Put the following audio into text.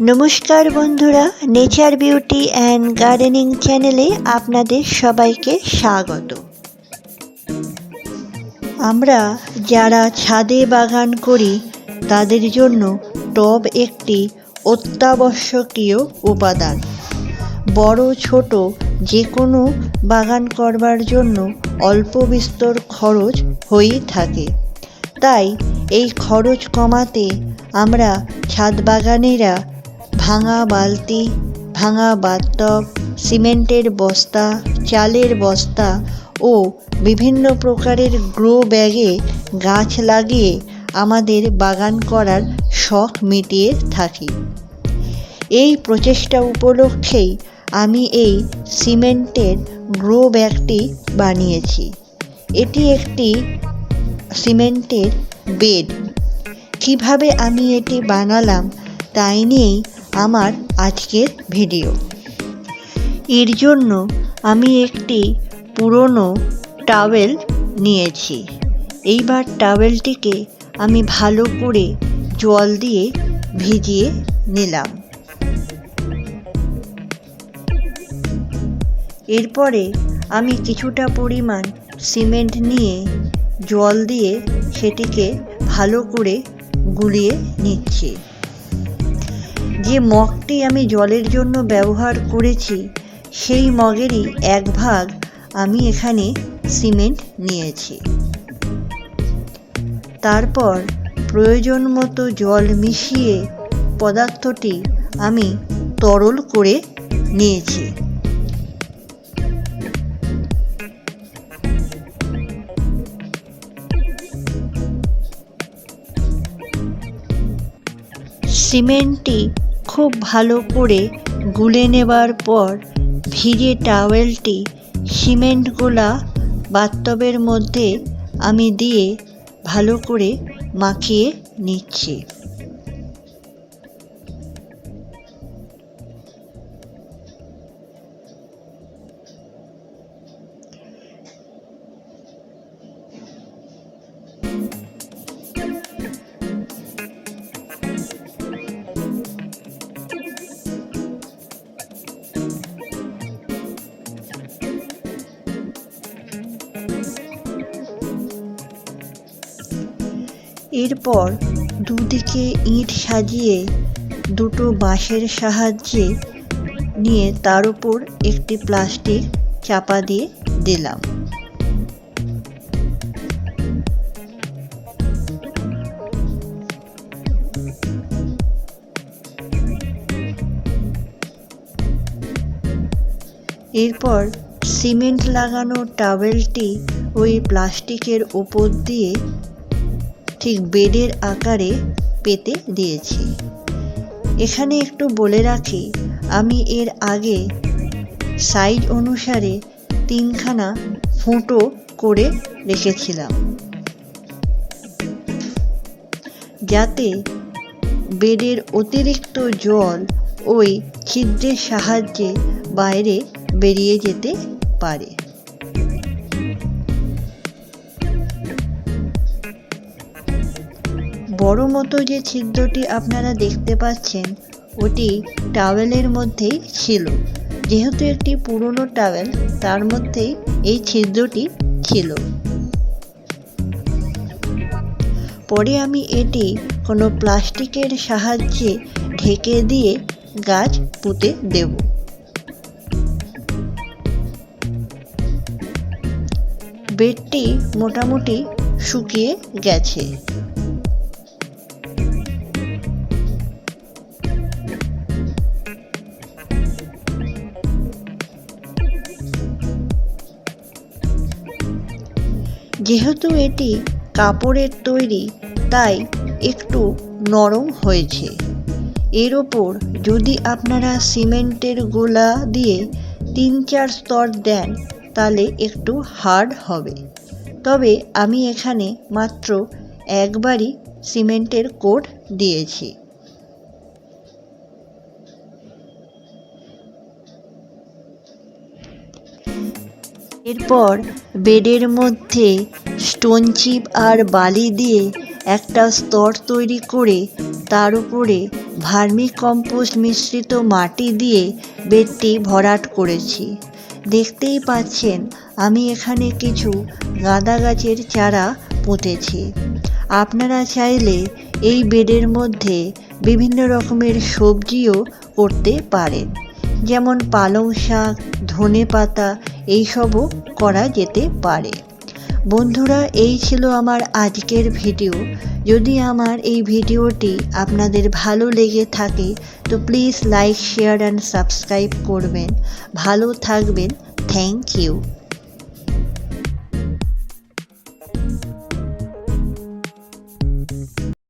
নমস্কার বন্ধুরা nature beauty and gardening চ্যানেলে আপনাদের সবাইকে স্বাগত। আমরা যারা ছাদে বাগান করি, তাদের জন্য টব একটি অত্যাবশ্যকীয় উপাদান। বড়, ছোট যে কোনো বাগান করবার জন্য অল্প বিস্তর খরচ হয়েই থাকে। তাই এই খরচ কমাতে আমরা ছাদ বাগানেরা ভাঙা বালতি, ভাঙা বাথটব, সিমেন্টের বস্তা, চালের বস্তা ও বিভিন্ন প্রকারের গ্রো ব্যাগে গাছ লাগিয়ে আমাদের বাগান করার শখ মিটিয়ে থাকি। এই প্রচেষ্টা উপলক্ষেই আমি এই সিমেন্টের গ্রো ব্যাগটি বানিয়েছি। এটি একটি সিমেন্টের বেড। কীভাবে আমি এটি বানালাম তাই নিয়েই আমার আজকের ভিডিও। এর জন্য আমি একটি পুরনো টাওয়েল নিয়েছি। এইবার টাওয়েলটিকে আমি ভালো করে জল দিয়ে ভিজিয়ে নিলাম। এরপরে আমি কিছুটা পরিমাণ সিমেন্ট নিয়ে জল দিয়ে সেটিকে ভালো করে গুলিয়ে নিচ্ছি। যে মগটি আমি জলের জন্য ব্যবহার করেছি, সেই মগেরই এক ভাগ আমি এখানে সিমেন্ট নিয়েছি। তারপর প্রয়োজন মতো জল মিশিয়ে পদার্থটি আমি তরল করে নিয়েছি। সিমেন্টটি খুব ভালো করে গুলে নেবার পর ভিজে টাওয়েলটি সিমেন্ট গোলা বাথটবের মধ্যে আমি দিয়ে ভালো করে মাখিয়ে নিচ্ছি। এরপর দুদিকে ইট সাজিয়ে দুটো বাঁশের সাহায্যে নিয়ে তার উপর একটি প্লাস্টিক চাপা দিয়ে দিলাম। এরপর সিমেন্ট লাগানো টাওয়েলটি ওই প্লাস্টিকের ওপর দিয়ে ঠিক বেডের আকারে পেতে দিয়েছি। এখানে একটু বলে রাখি, আমি এর আগে সাইজ অনুসারে তিনখানা ফুটো করে রেখেছিলাম। যাতে বেডের অতিরিক্ত জল ওই ছিদ্রের সাহায্যে বাইরে বেরিয়ে যেতে পারে। বড় মতো যে ছিদ্রটি আপনারা দেখতে পাচ্ছেন, ওটি টাওয়েলের মধ্যেই ছিল। যেহেতু একটি পুরনো টাওয়েল, তার মধ্যেই এই ছিদ্রটি ছিল। পরে আমি এটি কোনো প্লাস্টিকের সাহায্যে ঢেকে দিয়ে গাছ পুঁতে দেব। বেডটি মোটামুটি শুকিয়ে গেছে। যেহেতু এটি কাপড়ের তৈরি, তাই একটু নরম হয়েছে। এর ওপর যদি আপনারা সিমেন্টের গোলা দিয়ে তিন চার স্তর দেন, তাহলে একটু হার্ড হবে। তবে আমি এখানে মাত্র একবারই সিমেন্টের কোট দিয়েছি। এরপর বেডের মধ্যে স্টোন চিপ আর বালি দিয়ে একটা স্তর তৈরি করে তার উপরে ভার্মি কম্পোস্ট মিশ্রিত মাটি দিয়ে বেডটি ভরাট করেছি। দেখতেই পাচ্ছেন, আমি এখানে কিছু গাঁদা গাছের চারা পুঁতেছি। আপনারা চাইলে এই বেডের মধ্যে বিভিন্ন রকমের সবজিও করতে পারেন। যেমন পালং শাক, ধনে পাতা, এইসবও করা যেতে পারে। বন্ধুরা, এই ছিল আমার আজকের ভিডিও। যদি আমার এই ভিডিওটি আপনাদের ভালো লেগে থাকে, তো please like, share, and subscribe করবেন। ভালো থাকবেন। Thank you.